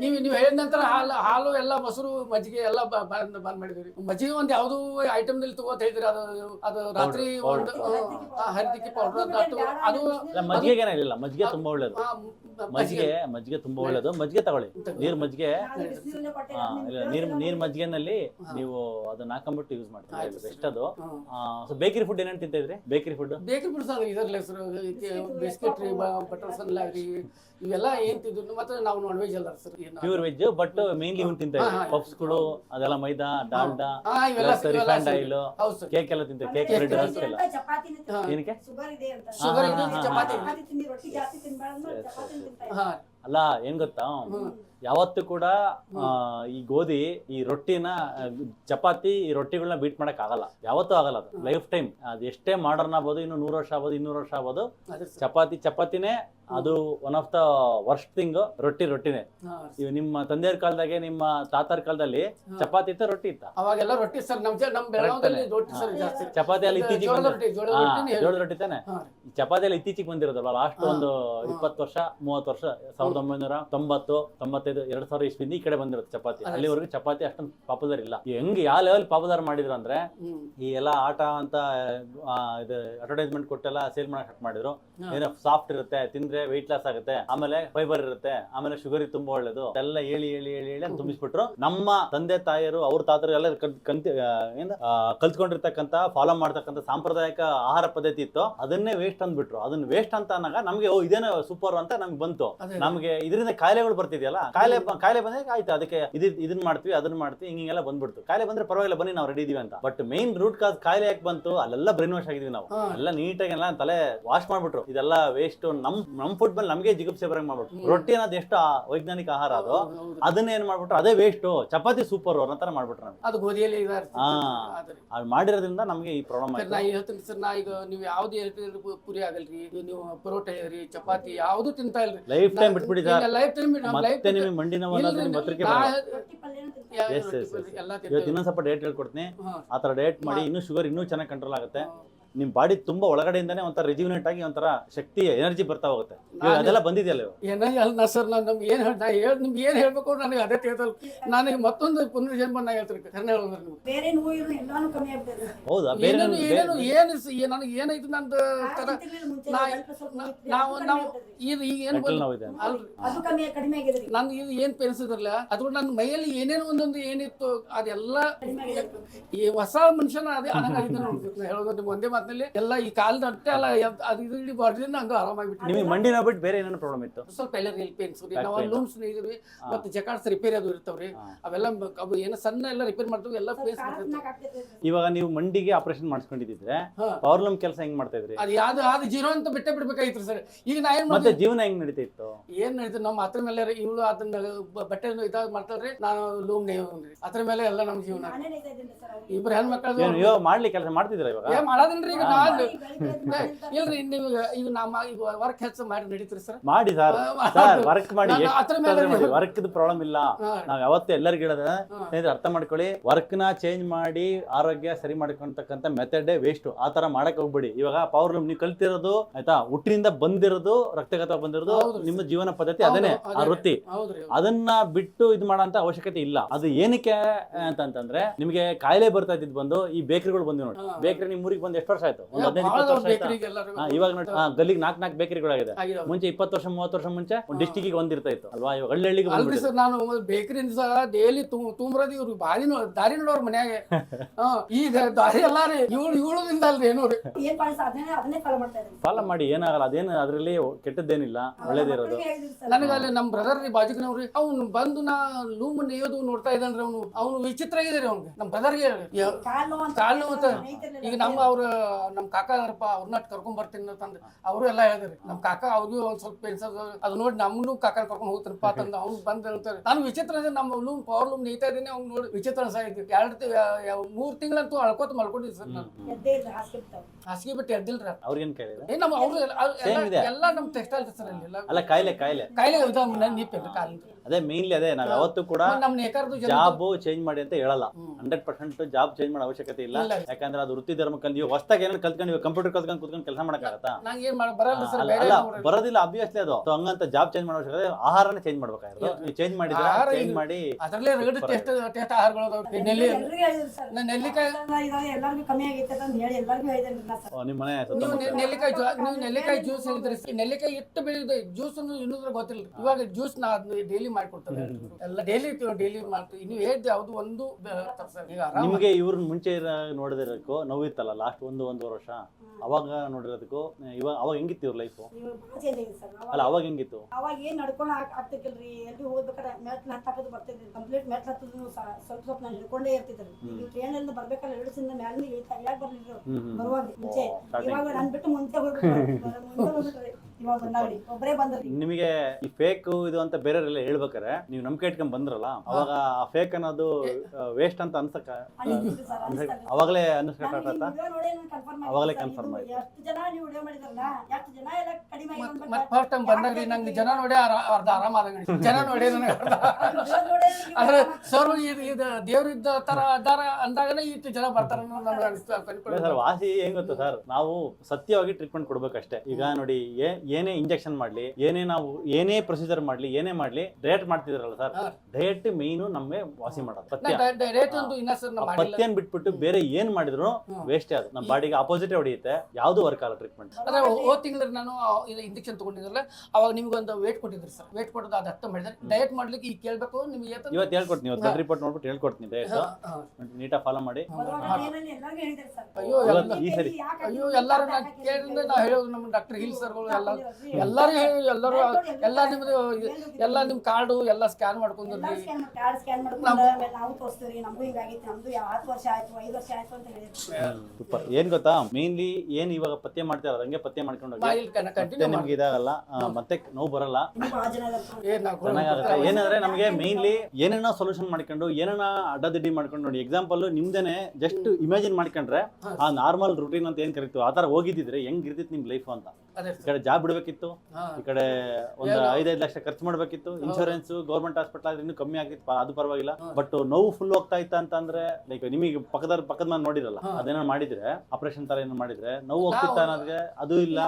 ನೀವು ನೀವು ಹೇಳಿದ ನಂತರ ಹಾಲು ಹಾಲು ಎಲ್ಲ ಮೊಸರು ಮಜ್ಜಿಗೆ ಎಲ್ಲ ಬಂದ್ ಮಾಡಿದ್ರಿ ಮಜ್ಜಿಗೆ ಒಂದು ಯಾವ್ದು ಐಟಮ್ನಲ್ಲಿ ತಗೋತ ಹೇಳಿದ್ರಿ ಅದು ಅದು ರಾತ್ರಿ ಹರಿದಿಕ್ಕೆ ಪೌಡರ್ ಅದು ಮಜ್ಜಿಗೆ ಏನಿಲ್ಲ ಮಜ್ಜಿಗೆ ತುಂಬಾ ಒಳ್ಳೇದು. ಮಜ್ಜಿಗೆ ಮಜ್ಜಿಗೆ. ತುಂಬಾ ಒಳ್ಳೇದು. ಮಜ್ಜಿಗೆ ತಗೊಳ್ಳಿ. ನೀರ್ ಮಜ್ಜಿಗೆ ನೀರ್ ನೀರ್ ಮಜ್ಜಿಗೆನಲ್ಲಿ. ನೀವು ಅದನ್ನ ಹಾಕೊಂಡ್ಬಿಟ್ಟು ಯೂಸ್ ಮಾಡ್ತೀವಿ ಬೆಸ್ಟ್ ಅದು. ಸೊ ಬೇಕರಿ ಫುಡ್ ಏನೇನು ತಿಂತ ಇದ್ರಿ? Bakery food bakery food sir ಇದರಲ್ಲ sir biscuit ರೀ ಬಟರ್ ಸನ್ಲ ಆಗಲಿ ಇವೆಲ್ಲ ಏನ್ ತಿಂದ್ರು ಮತ್ತೆ ನಾವು ನಾನ್ ವೆಜ್ ಅಲ್ಲ sir pure veg but mainly ಇವ್ನು ತಿಂತ ಇದ್ರಿ. ಪಪ್ಸ್ಗಳು ಅದೆಲ್ಲ ಮೈದಾ ಡಾಲ್ಡಾ ಇವೆಲ್ಲ ಸರಿ ರಿಫೈಂಡ್ ಆಯಿಲ್ ಕೇಕ್ ಎಲ್ಲ ತಿಂತ ಕೇಕ್ ಬ್ರೆಡ್. ತಿಂತೀನಿ. ಏನಕ್ಕೆ? ಶುಗರ್ ಇದೆ ಅಂತ. ಶುಗರ್ ಇದೆ, ಚಪಾತಿ. ಚಪಾತಿ ತಿಂದಿ ರೊಟ್ಟಿ ಜಾಸ್ತಿ ತಿನ್ಬೇಡ ಚಪಾತಿ ಅಲ್ಲ ಏನ್ ಗೊತ್ತಾ. ಯಾವತ್ತು ಕೂಡ ಈ ಗೋಧಿ ಈ ರೊಟ್ಟಿನ ಚಪಾತಿ ಈ ರೊಟ್ಟಿಗಳನ್ನ ಬೀಟ್ ಮಾಡಕ್ ಆಗಲ್ಲ. ಯಾವತ್ತೂ ಆಗಲ್ಲ ಅದು. ಲೈಫ್ ಟೈಮ್ ಅದು ಎಷ್ಟೇ ಮಾಡರ್ನ್ ಆಗ್ಬೋದು ಇನ್ನು ನೂರು ವರ್ಷ ಆಗ್ಬೋದು ಇನ್ನೂರು ವರ್ಷ ಆಗ್ಬೋದು. ಚಪಾತಿ ಚಪಾತಿನೇ ಅದು one of the worst thing ರೊಟ್ಟಿ ರೊಟ್ಟಿನೇ. ಇವ್ ನಿಮ್ಮ ತಂದೆಯವ್ರ ಕಾಲದಾಗೆ ನಿಮ್ಮ ತಾತರ ಕಾಲದಲ್ಲಿ ಚಪಾತಿ ಇತ್ತ ರೊಟ್ಟಿ ಇತ್ತ? ಅವಾಗೆಲ್ಲ ರೊಟ್ಟಿ ಸರ್ ನಮ್ ಜ- ನಮ್ ಬೆಳಗಾವದಲ್ಲಿ ರೊಟ್ಟಿ ಸರ್ ಜಾಸ್ತಿ. ಚಪಾತಿ ಅಲ್ಲಿ ಇತ್ತೀಚೆಗೆ ಜೋಳದ. ರೊಟ್ಟಿ ತಾನೆ. ಚಪಾತಿ ಅಲ್ಲಿ ಇತ್ತೀಚೆಗೆ ಬಂದಿರೋದಲ್ಲ ಲಾಸ್ಟ್. ಒಂದು. ಇಪ್ಪತ್ತು ವರ್ಷ ಮೂವತ್ತು ವರ್ಷ ಸಾವಿರದ ಒಂಬೈನೂರ ತೊಂಬತ್ತು ತೊಂಬತ್ತೈದು ಎರಡ್ ಸಾವಿರ ಇಸ್ವಿಂದ ಈ ಕಡೆ ಬಂದಿರೋದು ಚಪಾತಿ. ಅಲ್ಲಿವರೆಗೂ ಚಪಾತಿ ಅಷ್ಟೊಂದು ಪಾಪುಲರ್ ಇಲ್ಲ. ಹೆಂಗ್ ಯಾವ ಲೆವೆಲ್ ಪಾಪುಲರ್ ಮಾಡಿದ್ರು ಅಂದ್ರೆ ಈ ಎಲ್ಲ ಆಟ ಅಂತ ಇದು ಅಡ್ವರ್ಟೈಸ್ಮೆಂಟ್ ಕೊಟ್ಟೆಲ್ಲ ಸೇಲ್ ಮಾಡಕ್ ಮಾಡಿದ್ರು. ಏನೋ ಸಾಫ್ಟ್ ಇರುತ್ತೆ ತಿಂದ್ರೆ ವೆಯ್ಟ್ ಲಾಸ್ ಆಗುತ್ತೆ ಆಮೇಲೆ ಫೈಬರ್ ಇರುತ್ತೆ ಆಮೇಲೆ ಶುಗರ್ ತುಂಬಾ ಒಳ್ಳೇದು. ಎಲ್ಲ ಹೇಳಿ ಹೇಳಿ ಹೇಳಿ ಹೇಳಿ ಅಂತ ತುಂಬಿಸ್ಬಿಟ್ರು. ನಮ್ಮ ತಂದೆ ತಾಯಿಯರು ಅವ್ರ ತಾತರು ಎಲ್ಲ ಕಲ್- ಕಂತಿ ಆ, ಏನ್ ಆ, ಕಲ್ತ್ಕೊಂಡಿರ್ತಕ್ಕಂತ ಫಾಲೋ ಮಾಡ್ತಕ್ಕಂತ ಸಾಂಪ್ರದಾಯಿಕ ಆಹಾರ ಪದ್ಧತಿ ಇತ್ತು. ಅದನ್ನೇ ವೇಸ್ಟ್ ಅಂದ್ಬಿಟ್ರು. ಅದನ್ನ ವೇಸ್ಟ್ ಅಂತ ಅನ್ನಾಗ ನಮ್ಗೆ ಓ ಇದೇನೋ ಸೂಪರ್ ಅಂತ ನಮ್ಗೆ ಬಂತು. ಅದೇ ನಮ್ಗೆ ಇದರಿಂದ ಕಾಯಿಲೆಗಳು ಬರ್ತಿದೆಯಲ್ಲ ಕಾಯಿಲೆ ಬ- ಕಾಯಿಲೆ ಬಂದ್ರೆ ಆಯ್ತು ಅದಕ್ಕೆ ಇದು ಇದನ್ನ ಮಾಡ್ತೀವಿ ಅದನ್ನ ಮಾಡ್ತೀವಿ ಹಿಂಗೆಲ್ಲ ಬಂದ್ಬಿಡ್ತು. ಕಾಯಿಲೆ ಬಂದ್ರೆ ಪರವಾಗಿಲ್ಲ ಬನ್ನಿ ನಾವು ರೆಡಿ ಇದೀವಿ ಅಂತ. ಬಟ್ ಮೇನ್ ರೂಟ್ ಕಾಸ್ ಕಾಯಿಲೆ ಯಾಕೆ ಬಂತು ಅಲ್ಲೆಲ್ಲ ಬ್ರೈನ್ ವಾಶ್ ಆಗಿದ್ವಿ ನಾವು. ಹಾ. ಎಲ್ಲ ನೀಟಾಗಿ ಎಲ್ಲ ತಲೆ ವಾಶ್ ಮಾಡ್ಬಿಟ್ರು. ಇದೆಲ್ಲ ವೇಸ್ಟ್ ನಮ್ ನಮ್ ಫುಡ್ ಮೇಲೆ ನಮ್ಗೆ ಜಿಗುಪ್ಸೆ ಬರಂಗ್ ಮಾಡ್ಬಿಟ್ರು. ಹ್ಮ್. ರೊಟ್ಟಿ ಅನ್ನೋದು ಎಷ್ಟು ಆ ವೈಜ್ಞಾನಿಕ ಆಹಾರ ಅದು. ಅದನ್ನ ಏನ್ ಮಾಡ್ಬಿಟ್ರು ಅದೇ ವೇಸ್ಟ್ ಚಪಾತಿ ಸೂಪರ್ ಅನ್ನೋ ತರ ಮಾಡ್ಬಿಟ್ರು ನಮ್ಗೆ. ಅದು ಗೋಧಿಯಲ್ಲಿ ಹಾ. ಅದು ಮಾಡಿರೋದ್ರಿಂದ ನಮ್ಗೆ ಈ ಪ್ರಾಬ್ಲಮ್ ಆಯ್ತು. ನಾ ಹೇಳ್ತೀನಿ ಸರ್ ನಾ ಈಗ ನೀವು ಯಾವ್ದು ಹೇಳ್ತಿದ್ರಿ ಪು- ಪುರಿ ಆಗಲ್ರಿ ಇದು ನೀವು ಪರೋಟ ಹೇಳ್ರಿ ಚಪಾತಿ ಯಾವ್ದು ತಿಂತಾ ಇಲ್ರಿ. ಲೈಫ್ ಟೈಮ್ ಬಿಟ್ಬಿಡಿ ಸರ್ ಲೈಫ್ ಟೈಮ್ ಮತ್ತೆ ನಿಮಗೆ ಮಂಡಿ ನೋವು ಅನ್ನೋದು ನಿಮ್ ಹತ್ರಕ್ಕೆ ಬರಲ್ಲ. ತಿಂತಾ Yes, yes, yes. ಎಲ್ಲ ಇವತ್ತು ಇನ್ನೊಂದ್ ಸ್ವಲ್ಪ ಡೇಟ್ ಹೇಳ್ಕೊಡ್ತೀನಿ. ಹಾ. ಆ ಥರ ಡೇಟ್ ಮಾಡಿ ಇನ್ನೂ ಶುಗರ್ ಇನ್ನೂ ಚೆನ್ನಾಗಿ ಕಂಟ್ರೋಲ್ ಆಗುತ್ತೆ. ನಿಮ್ ಬಾಡಿ ತುಂಬಾ ಒಳಗಡೆಯಿಂದಾನೆ ಒಂಥರ ರಿಜಿವಿನೇಟ್ ಆಗಿ ಒಂಥರ ಶಕ್ತಿ ಎನರ್ಜಿ ಬರ್ತಾ ಹೋಗುತ್ತೆ. ಇವಾಗ ಅದೆಲ್ಲ ಬಂದಿದೆಯಲ್ಲ ಇವಾಗ? ಏನ ಅಲ್ಲ ಸರ್ ನಾನು ನಮ್ಗೆ ಏನು ನಾ ಹೇಳಿ ನಿಮ್ಗೆ ಏನು ಹೇಳ್ಬೇಕು ನನಗೆ ಅದೇ ತಿಳಿದಲ್ಲ ನಾನು ಮತ್ತೊಂದು ಪುನರ್ಜನ್ಮ ನಾ ಹೇಳ್ತೀನಿ ಕರ್ನ ಹೇಳಿದ್ರೆ ನೀವು ಬೇರೆ ನೋವು ಇರೋ ಎಲ್ಲಾನು ಕಮ್ಮಿ ಆಗ್ಬಿಟ್ಟದೆ ಹೌದಾ? ಬೇರೆ ಏನೇನು ಏನೇನು ಏನು ಸ- ಏ- ನನಗೆ ಏನೈತಿ ನಂದು ತರ ನಾ- ನೋವು ನಾವು ಇದು ಈಗ ಏನು ನೋವಿದೆ ಅಲ್ರಿ. ಅದು ಕಮ್ಮಿ ಕಡಿಮೆ ಆಗಿದೆ ರೀ ಇದು ಏನು ಪೆನ್ಸಿದ್ರಲ್ಲ ಅದು ನನ್ನ ಮೈಯಲ್ಲಿ ಏನೇನು ಒಂದೊಂದು ಏನಿತ್ತು ಅದೆಲ್ಲ ಈ ಹೊಸ ಮನುಷ್ಯನ ಅದೇ ಅನಾಗಿದ್ದ ನೋಡ್ಬೇಕು ಹೇಳೋದು ನಿಮ್ಗೆ ಒಂದೇ ಮಾತಿನಲ್ಲಿ ಎಲ್ಲ ಈ ಕಾಲದ ಅಟ್ಟೆ ಎಲ್ಲ ಅದು ಇದು ಇಡೀ ಬಾಡಿಯಿಂದ ಹಂಗ ಆರಾಮಾಗ್ಬಿಟ್ಟು ನಿಮಗೆ ಮಂಡಿನ ಬಿಟ್ಟು ಬೇರೆ ಏನೇನು ಪ್ರಾಬ್ಲಮ್ ಇತ್ತು? ಸ್ವಲ್ಪ ಎಲ್ಲ ರಿಲ್ ಪೇನ್ಸ್ ರೀ ನಾವು. ಲೂಮ್ಸ್ ಇದ್ರಿ ಮತ್ತೆ ಜಕಾಟ್ಸ್ ರಿಪೇರಿ ಅದು ಇರ್ತಾವ್ರಿ. ಅವೆಲ್ಲ ಅವು ಏನೋ ಸಣ್ಣ ಎಲ್ಲ ರಿಪೇರ್ ಮಾಡ್ತೀವಿ ಎಲ್ಲ ಫೇಸ್ ಇವಾಗ ನೀವು ಮಂಡಿಗೆ ಆಪರೇಷನ್ ಮಾಡಿಸ್ಕೊಂಡಿದ್ರೆ ಪ್ರಾಬ್ಲಮ್ ಕೆಲಸ ಹೆಂಗ್ ಮಾಡ್ತಾ ಇದ್ರಿ? ಅದು ಯಾವ್ದು ಅದು ಜೀರೋ ಅಂತ ಬಿಟ್ಟೆ ಬಿಡ್ಬೇಕಾಗಿತ್ತು ಸರ್. ಈಗ ನಾ ಏನ್ ಮತ್ತೆ ಮಾಡ್ತೀನಿ ಜೀವನ ಹೆಂಗ್ ನಡೀತಾ ಇತ್ತು ಏನ್ ನಡೀತು ನಮ್ಮ ಅದ್ರ ಮೇಲೆ ಇವಳು ಅದನ್ನ ಬಟ್ಟೆ ಇದಾಗ ಮಾಡ್ತಾವ್ರಿ ನಾನು ಲೂಮ್ ನೇವ್ರಿ ಅದ್ರ ಮೇಲೆ ಎಲ್ಲ ನಮ್ ಜೀವನ. ಇಬ್ರು ಹೆಣ್ಮಕ್ಳು ಮಾಡ್ಲಿ ಕೆಲಸ ಮಾಡ್ತಿದ್ರ ಇವಾಗ? ಮಾಡೋದನ್ರಿ. ಈಗ ನಾನು ಇಲ್ರಿ ಈಗ ನಮ್ಮ ಈಗ ವರ್ಕ್ ಹೆಚ್ಚು ಮಾಡಿ ನಡೀತೀರಿ ಸರ್. ಮಾಡಿ ಸರ್. ಸರ್ ವರ್ಕ್ ಮಾಡಿ. ನಾನು ಎಷ್ಟು ಅದ್ರ ಮೇಲೆ ಮಾಡಿ ವರ್ಕ್ ಪ್ರಾಬ್ಲಮ್ ಇಲ್ಲ. ನಾವ್ ಯಾವತ್ತೂ ಎಲ್ಲರಿಗೂ ಹೇಳದ. ಸ್ನೇಹಿತರೆ ಅರ್ಥ ಮಾಡ್ಕೊಳ್ಳಿ. ವರ್ಕ್ನ ಚೇಂಜ್ ಮಾಡಿ ಆರೋಗ್ಯ ಸರಿ ಮಾಡ್ಕೊಂತಕ್ಕಂಥ ಮೆಥಡೇ ವೇಸ್ಟ್ ಆ ತರ ಮಾಡಕ್ ಹೋಗ್ಬೇಡಿ. ಇವಾಗ ಪವರ್ ಲೂಮ್ ನೀವು ಕಲ್ತಿರೋದು ಆಯ್ತಾ? ಹುಟ್ಟಿನಿಂದ ಬಂದಿರೋದು ರಕ್ತಗತ ಬಂದಿರೋದು. ನಿಮ್ಮ ಜೀವನ ಪದ್ಧತಿ ಅದನ್ನೇ ಆ. ವೃತ್ತಿ. ಅದನ್ನ ಬಿಟ್ಟು ಇದು ಮಾಡೋಂತ ಅವಶ್ಯಕತೆ ಇಲ್ಲ. ಅದು ಏನಕ್ಕೆ ಅಂತಂದ್ರೆ ನಿಮಗೆ ಕಾಯಿಲೆ ಬರ್ತಾ ಇದ್ದಿದ್ದು ಬಂದು ಈ ಬೇಕರಿಗಳು ಬಂದು ನೋಡಿ. ಬೇಕರಿ ನಿಮ್ ಊರಿಗೆ ಬಂದು ಎಷ್ಟು ವರ್ಷ ಆಯ್ತು ಒಂದು ಹದಿನೈದು ಇಪ್ಪತ್ತು ವರ್ಷ ಆಯ್ತಾ? ಇವಾಗ ನೋಡಿ ಗಲ್ಲಿಗೆ ನಾಲ್ಕು ನಾಲ್ಕು ಬೇಕರಿಗಳಾಗಿದೆ. ಮುಂಚೆ ಇಪ್ಪತ್ತು ವರ್ಷ ಮೂವತ್ತು ವರ್ಷ ಮುಂಚೆ ಒಂದು ಡಿಸ್ಟಿಕ್ಗೆ ಒಂದಿರ್ತಾ ಇತ್ತು ಅಲ್ವಾ? ಇವಾಗ ಹಳ್ಳಿ ಹಳ್ಳಿಗೆ ಅಲ್ರಿ. ಸರ್ ನಾನು ಬೇಕರಿ ಸಹ ಡೈಲಿ ತುಂಬರದಿ ಇವ್ರು ಬಾರಿ ದಾರಿ ನೋಡೋರ್ ಮನ್ಯಾಗೆ. ಈ ಈಗ ದಾರಿ ಎಲ್ಲ ರೀ ಇವಳು ಇವಳದಿಂದ ಅಲ್ರಿ ಏನೋ ರೀ ಫಾಲೋ ಮಾಡ್ತಾ ಇದ್ದೀನಿ ಫಾಲೋ ಮಾಡಿ ಏನಾಗಲ್ಲ ಅದೇನು ಅದ್ರಲ್ಲಿ ಕೆಟ್ಟದ್ದೇನಿಲ್ಲ ಒಳ್ಳೇದಿರೋದು ನನಗೆ ಅಲ್ಲಿ ನಮ್ಮ ಬ್ರದರ್ ರೀ ಬಾಜುಕಿನವ್ರಿ ಅವ್ನು ಬಂದು ನಾ ಲೂಮ್ ನೇಯೋದು ನೋಡ್ತಾ ಇದ್ದಾನ್ರಿ ಅವನು. ಅವನು ವಿಚಿತ್ರ ಆಗಿದ್ರಿ ಅವ್ನಿಗೆ. ನಮ್ಮ ಬ್ರದರ್ಗೆ ಕಾಲು ಅಂತ ಈಗ ನಮ್ಮ ಅವ್ರ ನಮ್ಮ ಕಾಕ ಅದಾರಪ್ಪ ಅವ್ರನ್ನ ಕರ್ಕೊಂಡ್ ಬರ್ತೀನಿ ಅಂತಂದ್ರೆ ಅವರು ಎಲ್ಲ ಹೇಳಿದ್ರಿ ನಮ್ಮ ಕಾಕ ಅವ್ರಿಗೂ ಒಂದ್ ಸ್ವಲ್ಪ ಪೆನ್ಸರ್ ಅದು ನೋಡಿ ನಮ್ಗು ಕಾಕ ಕರ್ಕೊಂಡ್ ಹೋಗ್ತಾರಪ್ಪ ಅಂತಂದು ಅವ್ನು ಬಂದ್ ಅಂತಾರೆ. ನಾನು ವಿಚಿತ್ರ ಅಂದ್ರೆ ನಮ್ಮ ಲೂಮ್ ಪವರ್ ಲೂಮ್ ನೇಯ್ತಾ ಇದ್ದೀನಿ ಅವ್ನು ನೋಡಿ ವಿಚಿತ್ರ ಅನ್ಸಾಯ್ತು ಎರಡು ಮೂರ್ ತಿಂಗಳಂತೂ ಅಳ್ಕೋತ ಮಲ್ಕೊಂಡಿದ್ದೆ ಸರ್ ನಾನು. ಹಾಸಿಗೆ ಬಿಟ್ಟು ಎದ್ದಿಲ್ರ ಅವ್ರಿಗೆ ಕಾಯಿಲೆ ಏ ನಮ್ಮ ಅವ್ರು ಎಲ್ಲ- ನಮ್ಮ ಟೆಕ್ಸ್ಟೈಲ್ ಸರ್ ಅಲ್ಲಿ ಎಲ್ಲ. ಅಲ್ಲ ಕಾಯಿಲೆ ಕಾಯಿಲೆ. ಕಾಯಿಲೆ ನೀಪಿಲ್ಲ ಕಾಲ ಅದೇ ಮೇನ್ಲಿ ಅದೇ ನಾವ್ ಯಾವತ್ತೂ ಕೂಡ ಜಾಬ್ ಚೇಂಜ್ ಮಾಡಿ ಅಂತ ಹೇಳಲ್ಲ. ಹಂಡ್ರೆಡ್ ಪರ್ಸೆಂಟ್ ಜಾಬ್ ಚೇಂಜ್ ಮಾಡೋ ಅವಶ್ಯಕತೆ ಇಲ್ಲ. ಯಾಕಂದ್ರೆ ಅದು ವೃತ್ತಿ ಧರ್ಮಕ್ಕೆ ನೀವು ಇವಾಗ ಹೊಸ್ದಾಗಿ ಏನಾದ್ರು ಕಲ್ತ್ಕೊಂಡು ಇವಾಗ ಕಂಪ್ಯೂಟರ್ ಕಲ್ತ್ಕೊಂಡು ಕುತ್ಕೊಂಡು ಕೆಲಸ ಮಾಡಕ್ಕಾಗತ್ತಾ? ನಂಗೆ ಏನ್ ಮಾಡ ಬರಲ್ಲ ಸರ್ ಬೇರೆ ಅಲ್ಲ, ನೋಡ್ರಿ. ಬರೋದಿಲ್ಲ ಅಬ್ವಿಯಸ್ಲಿ ಅದು. So ಹಂಗಂತ ಜಾಬ್ ಚೇಂಜ್ ಮಾಡ್ಬೇಕಾದ್ರೆ ಆಹಾರನ ಚೇಂಜ್ ಮಾಡ್ಬೇಕಾಗಿರೋದು. ನೀವು ಚೇಂಜ್ ಮಾಡಿದ್ರೆ ಆಹಾರ ಚೇಂಜ್ ಇದು- ಮಾಡಿ ಅದ್ರಲ್ಲೇ ರಗಡ್ ಟೆಸ್ಟ್ ಟೆಸ್ಟ್ ಆಹಾರಗಳು ಅದಾವ. ಈ ನೆಲ್ಲಿ ಎಲ್ರಿಗೂ ಹೇಳಿದ್ರು ಸರ್. ನಾ ನೆಲ್ಲಿಕಾಯಿ ಎಲ್ಲರಿಗೂ ಕಮ್ಮಿ ಆಗೈತೆ ಅಂತ ಹೇಳಿ ಎಲ್ಲರಿಗೂ ಹೇಳಿದ್ರು ನಾ ಸರ್. ಓ, ನಿಮ್ಮ ಮನೆ ನೀವು ಸುತ್ತಮುತ್ತ ನೆ- ನೆಲ್ಲಿಕಾಯಿ ಜ್ಯೂ- ನೀವು ನೆಲ್ಲಿಕಾಯಿ ಜ್ಯೂಸ್ ಹೇಳಿದ್ರಿ ನೆಲ್ಲಿಕಾಯಿ ಎಷ್ಟು ಬೆಳೆದಿದೆ ಜ್ಯೂಸ್ ಇನ್ನೂದ್ರ ಗೊತ್ತಿಲ್ಲ. ಇವಾಗ ಜ್ಯೂಸ್ ನಾ ಡೈಲಿ ಮಾಡ್ಕೊಡ್ತಾರೆ. ಎಲ್ಲ ಡೈಲಿ ಡೈಲಿ ಮಾಡ್ತೀವಿ ನೀವು ಹೇಳ್ದೆ ಯಾವ್ದು ಒಂದು ಬೆ- ತರ್ಸಲ್ಲ. ಈಗ ಆರಾಮ. ನಿಮಗೆ ಇವ್ರನ್ನ ಮುಂಚೆ ಇರ- ನೋಡಿದಿರೋದಕ್ಕೂ ನೋವಿತ್ತಲ್ಲ ಲಾಸ್ಟ್ ಒಂದು ಒಂದೂವರೆ ವರ್ಷ. ಅವಾಗ ನೋಡಿರೋದಕ್ಕೂ ಇವಾಗ ಅವಾಗ ಹೆಂಗಿತ್ತು ಇವ್ರ ಲೈಫು ನೀವು ಅಲ್ಲ ಅವಾಗ ಹೆಂಗಿತ್ತು? ಅವಾಗ ಏನ್ ನಡ್ಕೊಂಡು ಆಗ್ತಿರ್ಕಿಲ್ರಿ ಎಲ್ಲಿ ಹೋಗ್ಬೇಕಾದ್ರೆ ಮೆಟ್ಲು ಹತ್ತಾಕದು ಬರ್ತಿದ್ರಿ. ಕಂಪ್ಲೀಟ್ ಮೆಟ್ಲು ಹತ್ತದ್ರು ಸ್ವಲ್ಪ ಸ್ವಲ್ಪ ನಾನು ಹಿಡ್ಕೊಂಡೇ ಇರ್ತಿದ್ರಿ ಈಗ ಟ್ರೈನ್ ಎಲ್ಲ ಬರ್ಬೇಕಾದ್ರೆ ಎರಡು ಸಿಂದ ಮ್ಯಾಲ ಇಳಿತಾ ಯಾಕೆ ಬರ್ಲಿಲ್ಲ ಬರುವಾಗ ಮುಂಚೆ. ಇವಾಗ ನನ್ ಬಿಟ್ಟು ಮುಂಚೆ ಹೋಗ್ಬಿಟ್ರು ಮುಂಚೆ ಹೋಗ್ಬಿಟ್ರಿ ನಿಮಗೆ ಈ ಫೇಕ್ ಇದು ಅಂತ ಬೇರೆಯವರೆಲ್ಲ ಹೇಳ್ಬೇಕಾರೆ ನೀವು ನಂಬಿಕೆ ಇಟ್ಕೊಂಡ್ ಬಂದ್ರಲ್ಲ ಅವಾಗ ಆ ಫೇಕ್ ಅನ್ನೋದು ವೇಸ್ಟ್ ಅಂತ ಅನ್ಸಕ್ಕ ಅವಾಗಲೇ ಸರ್ ಅನಿಸ್ತಾ ಅವಾಗಲೇ ಕನ್ಫರ್ಮ್ ಆಯ್ತು. ಎಷ್ಟು ಜನ ನೀವು ವಿಡಿಯೋ ಮಾಡಿದ್ರಲ್ಲ ಎಷ್ಟು ಜನ ಎಲ್ಲ ಕಡಿಮೆ ಆಗಿದೆ ಮತ್ ಫಸ್ಟ್ ಟೈಮ್ ಬಂದಾಗ ನಂಗೆ ಜನ ನೋಡಿ ಅರ್ಧ ಆರಾಮ ಜನ ನೋಡಿ ನನಗೆ ಸರ್ ಇದು ಇದು ದೇವ್ರಿದ್ದ ತರ ಅದಾರ ಅಂದಾಗನೇ ಇಷ್ಟು ಜನ ಬರ್ತಾರ ಸರ್ ವಾಸಿ ಏನ್ ಗೊತ್ತು ಸರ್ ನಾವು ಸತ್ಯವಾಗಿ ಟ್ರೀಟ್ಮೆಂಟ್ ಕೊಡ್ಬೇಕಷ್ಟೇ. ಈಗ ನೋಡಿ ಏ- ಏನೇ ಇಂಜೆಕ್ಷನ್ ಮಾಡ್ಲಿ ಏನೇ ನಾವು ಏನೇ ಪ್ರೊಸೀಜರ್ ಮಾಡ್ಲಿ ಏನೇ ಮಾಡ್ಲಿ ಡಯಟ್ ಮಾಡ್ತಿದ್ರಲ್ಲ ಸರ್. ಡಯಟ್ ಮೇಯ್ನು ನಮ್ಗೆ ವಾಸಿ ಮಾಡೋದು ಪಥ್ಯ. ನಾವು ಪಥ್ಯನ್ ಬಿಟ್ಬಿಟ್ಟು ಬೇರೆ ಏನ್ ಮಾಡಿದ್ರು ವೇಸ್ಟ್ ಅದು. ನಮ್ಮ ಬಾಡಿಗೆ ಅಪೋಸಿಟ್ ಹೊಡೆಯುತ್ತೆ ಯಾವ್ದು ವರ್ಕ್ ಆಗಲ್ಲ ಟ್ರೀಟ್ಮೆಂಟ್ ಹೋದ ತಿಂಗಳು ನಾನು ಇಂಜೆಕ್ಷನ್ ತಗೊಂಡಿದ್ರಲ್ಲ ಅವಾಗ ನಿಮ್ಗೆ ಒಂದು ವೇಟ್ ಕೊಟ್ಟಿದ್ರು ಸರ್ ವೇಟ್ ಕೊಟ್ಟದ್ದು ಅದು ಅರ್ಥ ಮಾಡಿದ್ರೆ ಡಯಟ್ ಮಾಡ್ಲಿಕ್ಕೆ ಈಗ ಕೇಳ್ಬೇಕು ನಿಮ್ಗೆ ಇವತ್ತು ಹೇಳ್ಕೊಡ್ತೀನಿ ಇವತ್ತು ಬ್ಲಡ್ ರಿಪೋರ್ಟ್ ನೋಡ್ಬಿಟ್ಟು ಹೇಳ್ಕೊಡ್ತೀನಿ ಡಯಟ್. ನೀಟಾಗಿ ಫಾಲೋ ಮಾಡಿ. ಅಯ್ಯೋ, ಈ ಸರಿ. ಅಯ್ಯೋ ಎಲ್ಲರೂ ಕೇಳಿದ್ರೆ ಹಾಕಿದ್ರು? ನಾ ಹೇಳೋದು ನಮ್ಮ ಡಾಕ್ಟರ್ ಹಿಲ್ ಸರ್ಗಳು ಎಲ್ಲ ಎಲ್ಲರೂ ಹೇಳಿ ಎಲ್ಲರೂ ಎಲ್ಲ ನಿಮ್ದು ಎಲ್ಲ ನಿಮ್ ಕಾರ್ಡು ಎಲ್ಲ ಸ್ಕ್ಯಾನ್ card scan ಮಾಡ್ಕೊಂಡು ಆಮೇಲೆ ನಾವು ತೋರಿಸ್ತೀವಿ ನಮ್ಗೂ ಹಿಂಗಾಗಿತ್ತು ನಮ್ದು ಯಾ- ಹತ್ತು ವರ್ಷ ಆಯ್ತು ಐದು ವರ್ಷ ಆಯ್ತು ಅಂತ ಹೇಳಿದ್ರು. ಸೂಪರ್. ಏನ್ ಗೊತ್ತಾ? ಮೇನ್ಲಿ ಏನ್ ಇವಾಗ ಪತ್ತೆ ಮಾಡ್ತಾರ ಹಂಗೆ ಪತ್ತೆ ಮಾಡ್ಕೊಂಡು ಹೋಗಿ. ಮತ್ತೆ ಕಂಟಿನ್ಯೂ ನಿಮ್ಗೆ ಇದಾಗಲ್ಲ. ಆ, ಮತ್ತೆ ನೋವು ಬರಲ್ಲ. ಏನಾದ್ರೆ ಭಾಳ ಜನ ಇದಾರೆ. ಚೆನ್ನಾಗಾಗುತ್ತೆ. ಏನಂದ್ರೆ ನಮಗೆ ಮೇನ್ಲಿ ಏನೇನ ಸೊಲ್ಯೂಷನ್ ಮಾಡ್ಕೊಂಡು ಏನೇನ ಅಡ್ಡದಿಡ್ಡಿ ಮಾಡ್ಕೊಂಡು ನೋಡಿ. ಎಕ್ಸಾಂಪಲ್ ನಿಮ್ದೇನೆ ಜಸ್ಟ್ ಇಮ್ಯಾಜಿನ್ ಮಾಡ್ಕೊಂಡ್ರೆ ಆ ನಾರ್ಮಲ್ ರುಟೀನ್ ಅಂತ ಏನ್ ಕರಿತು ಆತರ ತರ ಹೋಗಿದ್ದಿದ್ರೆ ಹೆಂಗ್ ಇರ್ತಿತ್ತು ನಿಮ್ ಲೈಫ್ ಅಂತ? ಈ ಕಡೆ ಜಾಬ್ ಬಿಡ್ಬೇಕಿತ್ತು. ಈ ಕಡೆ ಒಂದು? ಐದೈದು ಲಕ್ಷ ಖರ್ಚು ಮಾಡ್ಬೇಕಿತ್ತು. ಇನ್ಶೂರೆನ್ಸ್ ಗೌರ್ಮೆಂಟ್ ಹಾಸ್ಪಿಟಲ್ ಆದ್ರೆ ಇನ್ನೂ ಕಮ್ಮಿ ಆಗಿತ್ತು. ಅದು ಪರವಾಗಿಲ್ಲ. ಬಟ್ ನೋವು ಫುಲ್ ಹೋಗ್ತಾ ಇತ್ತ ಅಂತಂದ್ರೆ ಲೈಕ್ ನಿಮಗೆ ಪಕ್ಕದ ಪಕ್ಕದ ಮನೆ ನೋಡಿರಲ್ಲ. ಅದೇನೋ ಮಾಡಿದ್ರೆ ಆಪರೇಷನ್ ತರ ಏನೋ ಮಾಡಿದ್ರೆ ನೋವು ಹೋಗ್ತಿತ್ತ ಅನ್ನೋದ್ರೆ ಅನ್ನೋದಕ್ಕೆ ಅದು ಇಲ್ಲ.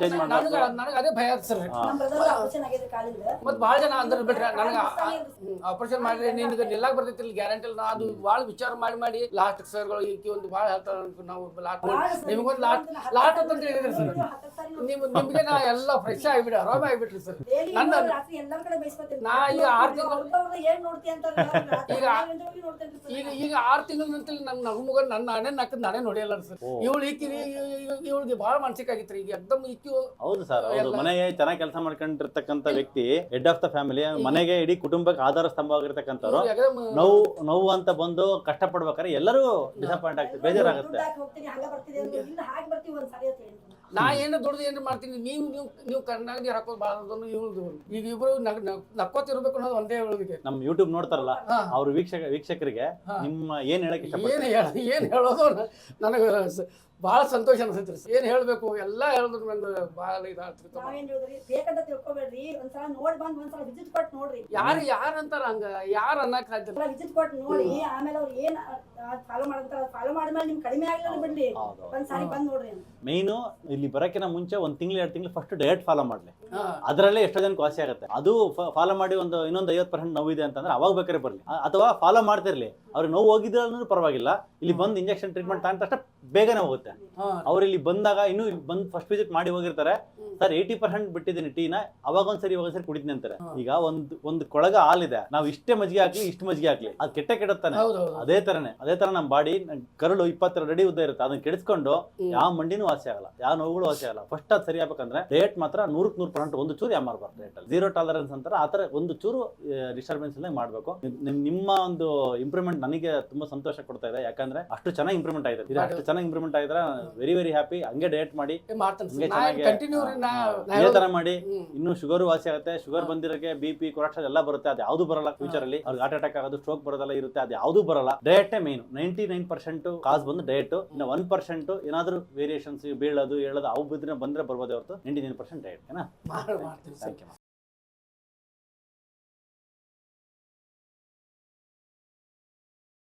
ಚೇಂಜ್ ಮಾಡ್ಬೇಕು? ನನಗೆ ಅದೇ ಭಯ ಆಯ್ತು ಸರ್. ಹಾ. ನಮ್ಮ ಬ್ರದರ್ ಆಪರೇಷನ್ ಆಗಿದೆ ಕಾಲಿಂದ ಮತ್ ಭಾಳ ಜನ ಅಂದ್ರೆ ಬಿಟ್ರೆ ನನಗೆ ಆಪರೇಷನ್ ಮಾಡಿದ್ರೆ ನಿನಗೆ ನಿಲ್ಲಕ್ ಬರ್ತೈತಿಲ್ಲ ಗ್ಯಾರಂಟಿ ಇಲ್ಲ. ನಾ ಅದು ಭಾಳ ವಿಚಾರ ಮಾಡಿ ಮಾಡಿ ಲಾಸ್ಟ್ ಸರ್ಗಳು ಈಕಿ ಒಂದು ಭಾಳ ಹೇಳ್ತಾರ ನಾವು ಲಾಟ್ ನಿಮಗೊಂದು ಲಾಟ್ ಲಾಟ್ ಅಂತ ಹೇಳಿದ್ರೆ ಸರ್. ನಿಮ್ ನಿಮ್ಗೆ ನಾ ಎಲ್ಲ ಫ್ರೆಶ್ ಆಗಿಬಿಡಿ ಆರಾಮ ಆಗಿಬಿಟ್ರಿ ಸರ್. ನನ್ನ ನಾ ಈಗ ಆರು ತಿಂಗಳು- ಈಗ ಈಗ ಈಗ ಆರು ತಿಂಗಳ ನಂತರ ನನ್ನ ನಗು ಮಗ ನನ್ನ ನಾನೇ ನಕ್ಕದ್ ನಾನೇ ನೋಡಿಯಲ್ಲ ಸರ್. ಇವಳು ಈಕಿರಿ ಇವಳಿಗೆ ಭಾಳ ಮಾನಸಿಕ ಆಗಿತ್ರಿ. ಈಗ ಎಕ್ದಮ್ ಈಕಿ ಹೌದು ಸರ್ ಹೌದು. ಎಲ್ಲ- ಮನೆಗೆ ಚೆನ್ನಾಗಿ ಕೆಲಸ ಮಾಡ್ಕೊಂಡಿರ್ತಕ್ಕಂಥ ವ್ಯಕ್ತಿ ಹೆಡ್ ಆಫ್ ದ ಫ್ಯಾಮಿಲಿ ಮನೆಗೆ ಇಡೀ ಕುಟುಂಬಕ್ಕೆ ಆಧಾರ ಸ್ತಂಭ ಆಗಿರ್ತಕ್ಕಂಥವ್ರು. ನೋವು ನೋವು ಅಂತ ಬಂದು ಕಷ್ಟಪಡ್ಬೇಕಾದ್ರೆ ಎಲ್ಲರೂ ಡಿಸಪಾಯಿಂಟ್ ಆಗ್ತದೆ ಬೇಜಾರಾಗುತ್ತೆ. ನಾ ಏನು ದುಡ್ದು ಏನು ಮಾಡ್ತೀನಿ ನೀವು ನೀವು ನೀವು ಕನ್ನಡ ನೀರು ಹಾಕೋದು ಭಾಳ ಅದನ್ನು ಇವ್ರದ್ದು ಈಗ ಇಬ್ರು ನಕ್ಕೋತಿರ್ಬೇಕು ಅನ್ನೋದು ಒಂದೇ ಹೇಳೋದಕ್ಕೆ ನಮ್ಮ ಯೂಟ್ಯೂಬ್ ನೋಡ್ತಾರಲ್ಲ. ಅವ್ರ ವೀಕ್ಷಕ ವೀಕ್ಷಕರಿಗೆ ನಿಮ್ಮ ಏನ್ ಹೇಳಕ್ ಏನ್ ಏನು ಹೇಳ ಏನು ಹೇಳೋದು ನನಗೆ ಭಾಳ ಸಂತೋಷ ಅನ್ಸೈತ್ರಿ ಏನ್ ಹೇಳ್ಬೇಕು? ಎಲ್ಲಾ ಹೇಳಿದ್ರು ನಂದು ಬಹಳ ಬೇಕಂತ ತಿಳ್ಕೊಬೇಡ್ರಿ. ಒಂದ್ಸಲ ನೋಡ್ ಬಂದ್ ಒಂದ್ಸಲ ವಿಸಿಟ್ ಕೊಟ್ಟು ನೋಡ್ರಿ. ಯಾರು ಯಾರು ಅಂತಾರ ಹಂಗ? ಯಾರು ಅನ್ನಕ್ ಸಾಧ್ಯ ವಿಸಿಟ್ ಕೊಟ್ಟು ನೋಡಿ. ಆಮೇಲೆ ಅವ್ರು ಏನ್ ಫಾಲೋ ಮಾಡಂತಾರ ಫಾಲೋ ಮಾಡಿದ್ಮೇಲೆ ನಿಮ್ ಕಡಿಮೆ ಆಗಿಲ್ಲ ಬಿಡ್ರಿ ಒಂದ್ಸಾರಿ ಒಂದ್ ಸಾರಿ ಬಂದ್ ನೋಡ್ರಿ ಮೇಯ್ನು ಇಲ್ಲಿ ಬರೋಕಿನ ಮುಂಚೆ ಒಂದ್ ತಿಂಗಳು ಎರಡು ತಿಂಗಳು ಫಸ್ಟ್ ಡಯಟ್ ಫಾಲೋ ಮಾಡ್ಲಿ. ಅದರಲ್ಲೇ ಎಷ್ಟೋ ಜನಕ್ಕೆ ವಾಸಿ ಆಗುತ್ತೆ. ಅದು ಫಾಲೋ ಮಾಡಿ ಒಂದು ಇನ್ನೊಂದು ಐವತ್ತು ಪರ್ಸೆಂಟ್ ಇದೆ ಅಂತಂದ್ರೆ ಅವಾಗ ಬೇಕಾದ್ರೆ ಬರಲಿ. ಅಥವಾ ಫಾಲೋ ಮಾಡ್ತಿರ್ಲಿ. ಅವ್ರಿಗೆ ನೋವು ಹೋಗಿದ್ರೆ ಪರವಾಗಿಲ್ಲ. ಇಲ್ಲಿ ಬಂದು ಇಂಜೆಕ್ಷನ್ ಟ್ರೀಟ್ಮೆಂಟ್ ತಗೊಂಡ ತಕ್ಷಣ ಬೇಗನೆ ಹೋಗುತ್ತೆ. ಹಾ. ಅವ್ರು ಇಲ್ಲಿ ಬಂದಾಗ ಇನ್ನು ಇಲ್ಲಿ ಬಂದು ಫಸ್ಟ್ ವಿಸಿಟ್ ಮಾಡಿ ಹೋಗಿರ್ತಾರೆ. ಸರ್ ಏಯ್ಟಿ ಪರ್ಸೆಂಟ್ ಬಿಟ್ಟಿದ್ದೀನಿ ಟೀನ ಅವಾಗ ಒಂದ್ಸರಿ ಇವಾಗ ಒಂದ್ಸರಿ ಕುಡಿತೀನಿ ಅಂತಾರೆ. ಈಗ ಒಂದ್ ಒಂದ್ ಕೊಳಗ ಇದೆ ನಾವು ಇಷ್ಟೇ ಮಜ್ಜಿಗೆ ಹಾಕ್ಲಿ ಇಷ್ಟು ಮಜ್ಜಿಗೆ ಹಾಕ್ಲಿ. ಅದು ಕೆಟ್ಟ ಕೆಡುತ್ತಾನೆ ಅದೇ ತರನೇ ಅದೇ ತರ ನಮ್ಮ ಬಾಡಿ ಕರಳು ಇಪ್ಪತ್ತೆರಡು ಅಡಿ ಉದ್ದ ಇರುತ್ತೆ. ಅದನ್ನ ಕೆಡಿಸ್ಕೊಂಡು. ಯಾವ ಮಂಡಿನೂ ವಾಸಿ ಆಗಲ್ಲ. ಯಾವ ನೋವುಗಳು ವಾಸಿ ಆಗಲ್ಲ. ಫಸ್ಟ್ ಅದು ಸರಿ ಆಗ್ಬೇಕಂದ್ರೆ ಡೇಟ್ ಮಾತ್ರ ನೂರಕ್ಕೆ ನೂರು ಪರ್ಸೆಂಟ್ ಒಂದು ಚೂರು ಯಾವ ಮಾಡ್ಬಾರ್ದು ಡೇಟ್ ಜೀರೋ ಟಾಲರೆನ್ಸ್ ಅಂತಾರೆ. ಆತರ ಒಂದು ಚೂರು ಡಿಸ್ಟರ್ಬೆನ್ಸ್ ಇಂದ ಮಾಡಬೇಕು. ನಿಮ್ಮ ಒಂದು ಇಂಪ್ರೂವ್ಮೆಂಟ್ ನನಗೆ ತುಂಬಾ ಸಂತೋಷ ಕೊಡ್ತಾ ಇದೆ. ಯಾಕಂದ್ರೆ ಅಷ್ಟು ಚೆನ್ನಾಗಿ ಇಂಪ್ರೂವ್ಮೆಂಟ್ ಆಗಿದೆ. ಇದು ಅಷ್ಟು ಚೆನ್ನಾಗಿ ಇಂಪ್ರೂವ್ಮೆಂಟ್ ಆಗಿದ್ರೆ ವೆರಿ ವೆರಿ ಹ್ಯಾಪಿ ಹಂಗೆ ಡಯಟ್ ಮಾಡಿ ಹಿಂಗೆ ಚೆನ್ನಾಗಿ ಅದೇ ತರ ಮಾಡಿ. ಇನ್ನು ಶುಗರ್ ವಾಸಿ ಆಗುತ್ತೆ. ಶುಗರ್. ಬಂದಿರೋಕೆ ಬಿ ಪಿ ಕೊಲೆಸ್ಟ್ರಾಲ್ ಎಲ್ಲ ಬರುತ್ತೆ. ಅದು ಯಾವ್ದು ಬರಲ್ಲ ಫ್ಯೂಚರ್ ಅಲ್ಲಿ. ಅವ್ರಿಗೆ ಹಾರ್ಟ್ ಅಟ್ಯಾಕ್ ಆಗೋದು ಸ್ಟ್ರೋಕ್ ಬರೋದೆಲ್ಲ ಇರುತ್ತೆ. ಅದು ಯಾವ್ದು ಬರಲ್ಲ. ಡಯಟೇ main ninety nine percent cause ಬಂದು ಡಯಟ್ ಇನ್ನು ಒನ್ ಪರ್ಸೆಂಟ್ ಏನಾದ್ರೂ ವೇರಿಯೇಷನ್ಸ್ ಬೀಳೋದು ಹೇಳೋದು ಅವು ಬಿದ್ರೆ ಬಂದ್ರೆ ಬರ್ಬೋದೇ ಹೊರತು. ನೈಂಟಿ ನೈನ್ ಪರ್ಸೆಂಟ್ ಡಯಟ್ ಏನ